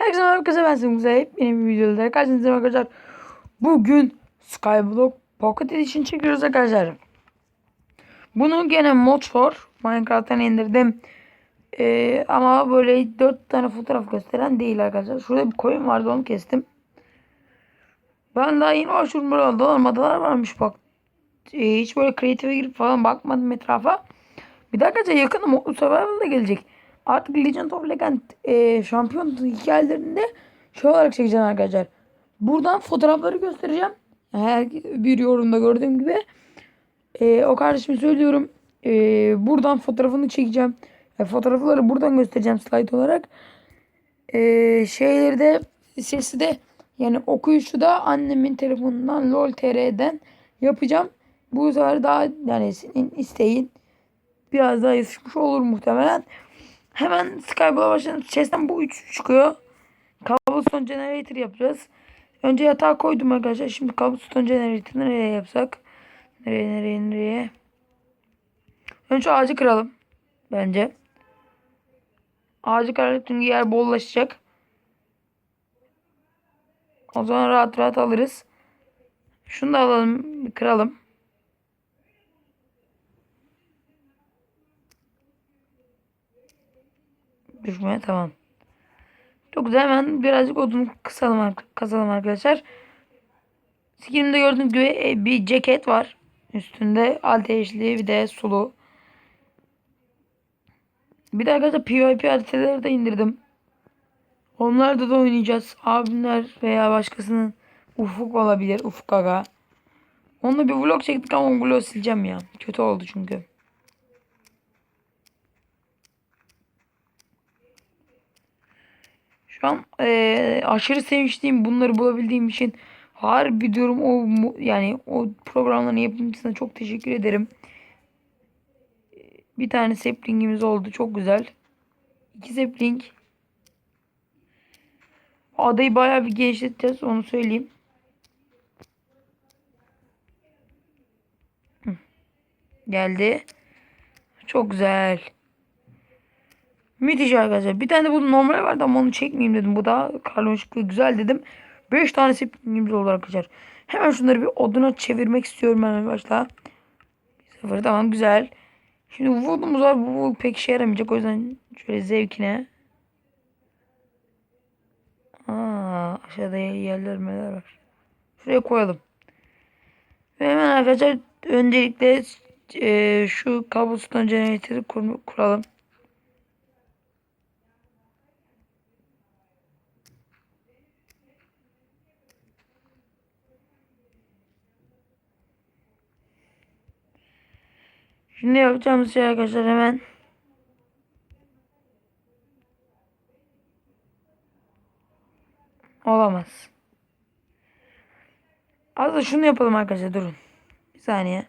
Herkese merhaba arkadaşlar ben Simon Kuzey. Benim videoda karşınızdayım arkadaşlar. Bugün Skyblock Pocket Edition çekiyoruz arkadaşlar. Bunu gene mod for Minecraft'tan indirdim. Ee, ama böyle 4 tane fotoğraf gösteren değil arkadaşlar. Şurada bir koyun vardı onu kestim. Ben daha yeni başvurdum böyle adalar madalar varmış bak. Ee, hiç böyle kreatife girip falan bakmadım etrafa. Bir de arkadaşlar yakında Mutlu Survival da gelecek. Artık Legend of Legend e, şampiyon hikayelerinde şey olarak çekeceğim arkadaşlar. Buradan fotoğrafları göstereceğim. Her bir yorumda gördüğüm gibi. E, o kardeşime söylüyorum. E, buradan fotoğrafını çekeceğim. E, fotoğrafları buradan göstereceğim slide olarak. E, şeyleri de sesi de yani okuyuşu da annemin telefonundan LOL.tr'den yapacağım. Bu sefer daha yani senin isteğin biraz daha yetişmiş olur muhtemelen. Hemen Skyball'a başlayalım. Chest'ten bu 3 çıkıyor. Cobblestone Generator yapacağız. Önce yatağı koydum arkadaşlar. Şimdi Cobblestone Generator nereye yapsak? Nereye nereye nereye? Önce ağacı kıralım. Bence. Ağacı kıralım çünkü yer bollaşacak. O zaman rahat rahat alırız. Şunu da alalım. Kıralım. Düşmeye tamam. Çok güzel hemen birazcık odun kısalım, kazalım arkadaşlar. Skimde gördüğünüz gibi e, bir ceket var. Üstünde ateşli bir de sulu. Bir de arkadaşlar PvP haritaları da indirdim. Onlarda da oynayacağız. Abimler veya başkasının Ufuk olabilir. Ufuk Aga. Onunla bir vlog çektik ama o vlogu sileceğim ya. Kötü oldu çünkü. Şu e, aşırı sevinçliyim bunları bulabildiğim için. Harbi diyorum o yani o programların yapımcısına çok teşekkür ederim. Bir tane saplingimiz oldu. Çok güzel. İki sapling. Adayı bayağı bir genişleteceğiz. Onu söyleyeyim. Geldi. Çok güzel. Müthiş arkadaşlar. Bir tane de bu normal vardı ama onu çekmeyeyim dedim. Bu da karmaşık ve güzel dedim. 5 tane saplingimiz oldu arkadaşlar. Hemen şunları bir oduna çevirmek istiyorum hemen başla. Bir sefer tamam güzel. Şimdi wood'umuz var. Bu pek işe yaramayacak. O yüzden şöyle zevkine. Aa, aşağıda yerler meler var. Şuraya koyalım. Ve hemen arkadaşlar öncelikle e, şu cobblestone generator'ı kur, kuralım. Şimdi yapacağımız şey arkadaşlar hemen Olamaz. Az da şunu yapalım arkadaşlar durun. Bir saniye.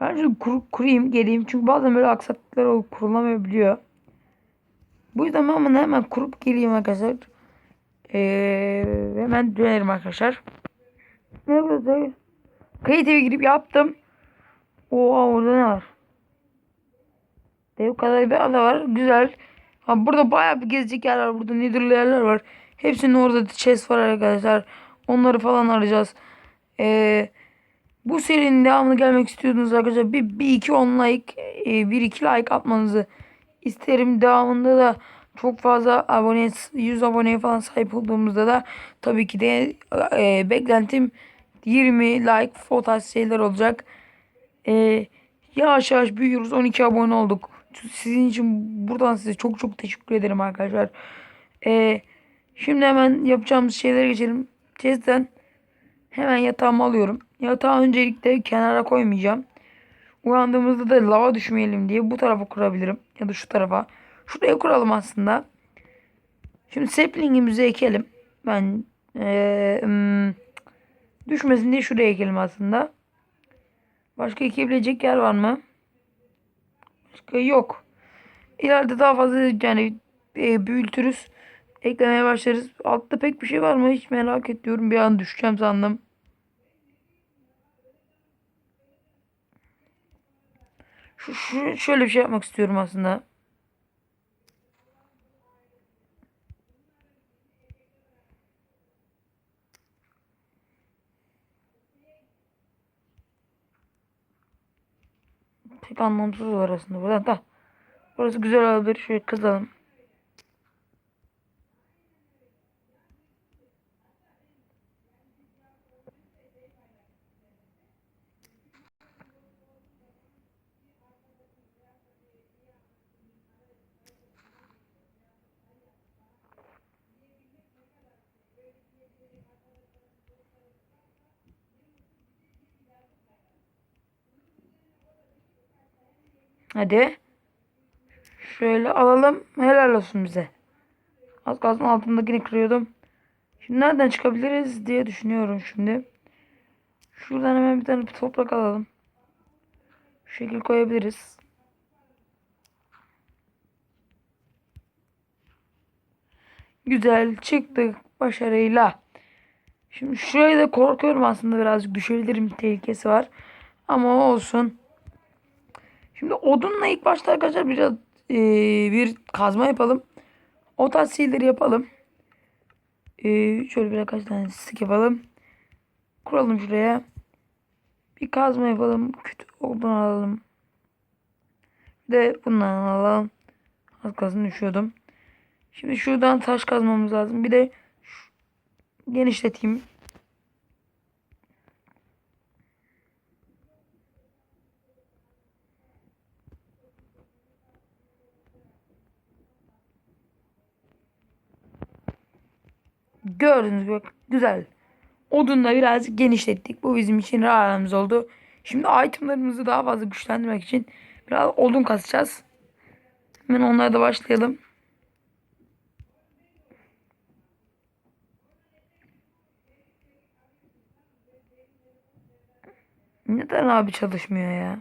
Ben şunu kur, kurayım geleyim. Çünkü bazen böyle aksaklıklar olup kurulamayabiliyor. Bu yüzden ben bunu hemen kurup geleyim arkadaşlar. Ee, hemen dönerim arkadaşlar. Ne yapacağız? Creative'e girip yaptım. Oha orada ne var? Dev kadar bir ada var. Güzel. Ha, burada bayağı bir gezecek yer var. Burada nether'lı yerler var. Hepsinin orada chest var arkadaşlar. Onları falan arayacağız. Ee, bu serinin devamını gelmek istiyordunuz arkadaşlar. Bir, bir iki on like, e, bir iki like atmanızı isterim. Devamında da çok fazla abone, 100 aboneye falan sahip olduğumuzda da tabii ki de e, beklentim 20 like, foto şeyler olacak. Ee, yavaş yavaş büyüyoruz. 12 abone olduk. Sizin için buradan size çok çok teşekkür ederim arkadaşlar. Ee, şimdi hemen yapacağımız şeylere geçelim. Chest'ten hemen yatağımı alıyorum. Yatağı öncelikle kenara koymayacağım. Uyandığımızda da lava düşmeyelim diye bu tarafa kurabilirim. Ya da şu tarafa. Şuraya kuralım aslında. Şimdi saplingimizi ekelim. Ben ee, düşmesin diye şuraya ekelim aslında. Başka ekebilecek yer var mı? Başka yok. İleride daha fazla yani e, büyütürüz. Eklemeye başlarız. Altta pek bir şey var mı? Hiç merak ediyorum. Bir an düşeceğim sandım. Şu, şu şöyle bir şey yapmak istiyorum aslında. pek anlamsız olur aslında. Burada da. Burası güzel olabilir. Şöyle kızalım. Hadi. Şöyle alalım. Helal olsun bize. Az kalsın altındakini kırıyordum. Şimdi nereden çıkabiliriz diye düşünüyorum şimdi. Şuradan hemen bir tane toprak alalım. Şu şekil koyabiliriz. Güzel çıktık başarıyla. Şimdi şurayı da korkuyorum aslında birazcık düşebilirim tehlikesi var. Ama olsun. Şimdi odunla ilk başta arkadaşlar biraz eee, bir kazma yapalım. O tarz şeyleri yapalım. Eee, şöyle birkaç tane sık yapalım. Kuralım şuraya. Bir kazma yapalım. Küt odun alalım. Bir de bundan alalım. Az kalsın düşüyordum. Şimdi şuradan taş kazmamız lazım. Bir de genişleteyim. Gördüğünüz gibi güzel. Odunla birazcık genişlettik. Bu bizim için rahatımız oldu. Şimdi itemlarımızı daha fazla güçlendirmek için biraz odun kasacağız. Hemen onlara da başlayalım. Neden abi çalışmıyor ya?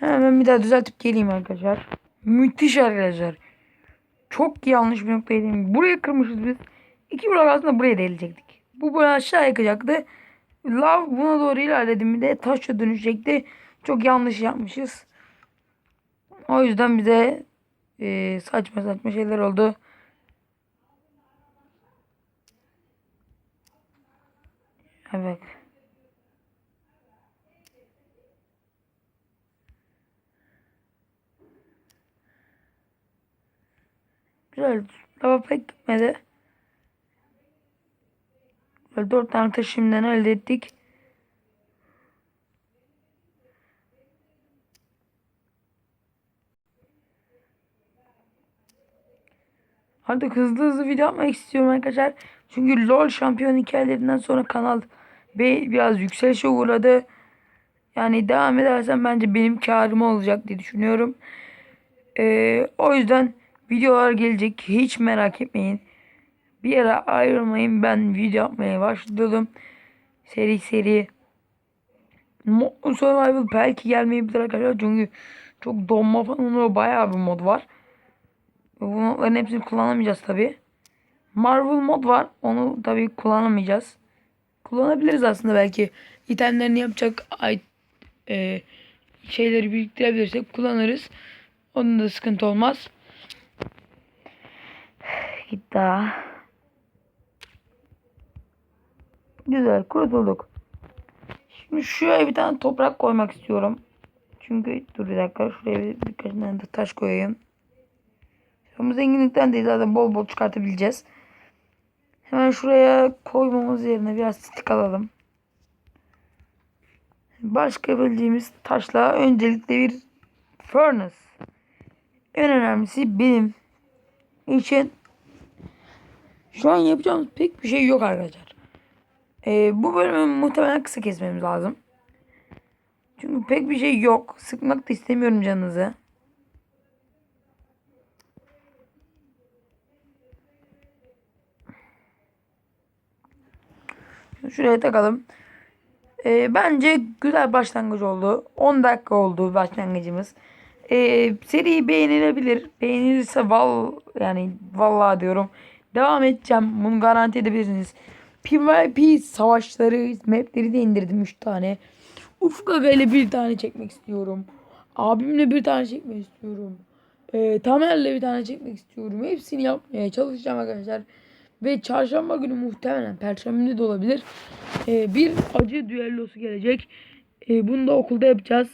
Hemen bir daha düzeltip geleyim arkadaşlar. Müthiş arkadaşlar. Çok yanlış bir noktaya değindim. Buraya kırmışız biz. İki blok aslında buraya delecektik. Bu böyle aşağı yakacaktı. Lav buna doğru ilerledi mi de taşa dönüşecekti. Çok yanlış yapmışız. O yüzden bize e, saçma saçma şeyler oldu. Evet. Güzel. Lava pek gitmedi. Böyle dört tane taş şimdiden elde ettik. Artık hızlı hızlı video yapmak istiyorum arkadaşlar. Çünkü LoL şampiyon hikayelerinden sonra kanal be- biraz yükselişe uğradı. Yani devam edersem bence benim karım olacak diye düşünüyorum. Ee, o yüzden videolar gelecek. Hiç merak etmeyin. Bir yere ayrılmayın. Ben video yapmaya başladım. Seri seri. Mo- Survival belki gelmeyebilir arkadaşlar. Çünkü çok donma falan oluyor. Bayağı bir mod var. Bu modların hepsini kullanamayacağız tabi. Marvel mod var. Onu tabi kullanamayacağız. Kullanabiliriz aslında belki. İtemlerini yapacak ay, e, şeyleri biriktirebilirsek kullanırız. Onun da sıkıntı olmaz. Daha. Güzel kurtulduk. Şimdi şuraya bir tane toprak koymak istiyorum. Çünkü dur bir dakika şuraya bir, birkaç tane de taş koyayım. Ama zenginlikten değil zaten bol bol çıkartabileceğiz. Hemen şuraya koymamız yerine biraz stik alalım. Başka bildiğimiz taşla öncelikle bir furnace. En önemlisi benim için şu an yapacağımız pek bir şey yok arkadaşlar. Ee, bu bölümü muhtemelen kısa kesmemiz lazım. Çünkü pek bir şey yok. Sıkmak da istemiyorum canınızı. Şuraya takalım. Ee, bence güzel başlangıç oldu. 10 dakika oldu başlangıcımız. Ee, seri beğenilebilir. Beğenilirse val yani vallahi diyorum. Devam edeceğim. Bunu garanti edebilirsiniz. PvP savaşları mapleri de indirdim 3 tane. Ufuk Aga ile bir tane çekmek istiyorum. Abimle bir tane çekmek istiyorum. e, Tamer'le bir tane çekmek istiyorum. Hepsini yapmaya çalışacağım arkadaşlar. Ve çarşamba günü muhtemelen perşembe de olabilir. e, bir acı düellosu gelecek. E, bunu da okulda yapacağız.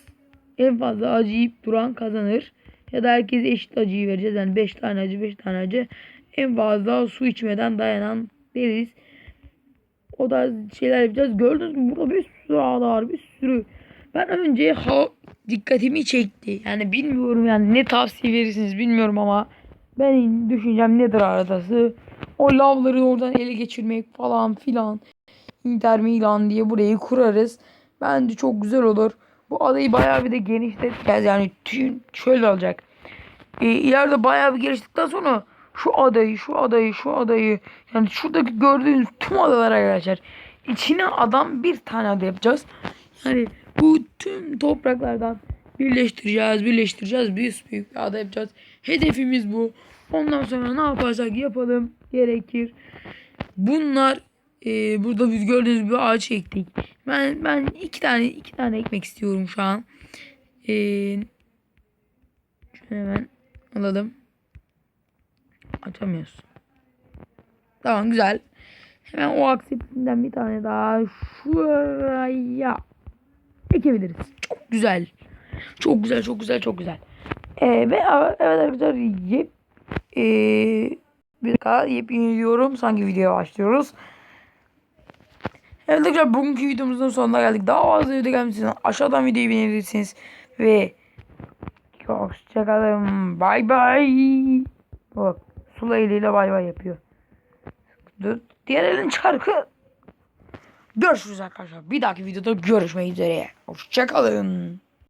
En fazla acı yiyip duran kazanır. Ya da herkese eşit acıyı vereceğiz. Yani 5 tane acı 5 tane acı. En fazla su içmeden dayanan deriz. O da şeyler yapacağız. Gördünüz mü burada bir sürü ağda var. Bir sürü. Ben önce ha dikkatimi çekti. Yani bilmiyorum yani ne tavsiye verirsiniz bilmiyorum ama benim düşüncem nedir aradası? O lavları oradan ele geçirmek falan filan. Inter Milan diye burayı kurarız. Bence çok güzel olur. Bu adayı bayağı bir de genişleteceğiz. Yani tüm şöyle olacak. E, ileride bayağı bir geliştikten sonra şu adayı, şu adayı, şu adayı yani şuradaki gördüğünüz tüm adalara arkadaşlar içine adam bir tane ada yapacağız. Yani bu tüm topraklardan birleştireceğiz, birleştireceğiz. Büyük büyük bir ada yapacağız. Hedefimiz bu. Ondan sonra ne yaparsak yapalım gerekir. Bunlar e, burada biz gördüğünüz bir ağaç ektik. Ben ben iki tane iki tane ekmek istiyorum şu an. E, hemen alalım. Açamıyoruz. Tamam güzel. Hemen o akseptinden bir tane daha şuraya ekebiliriz. Çok güzel. Çok güzel, çok güzel, çok güzel. Ee, ve evet arkadaşlar yep, ee, bir dakika yepyeni diyorum. Sanki videoya başlıyoruz. Evet arkadaşlar bugünkü videomuzun sonuna geldik. Daha fazla video gelmesini aşağıdan videoyu beğenirsiniz. Ve hoşçakalın. Bay bay. Bak Sula eliyle bay bay yapıyor. Diğer elin çarkı. Görüşürüz arkadaşlar. Bir dahaki videoda görüşmek üzere. Hoşçakalın.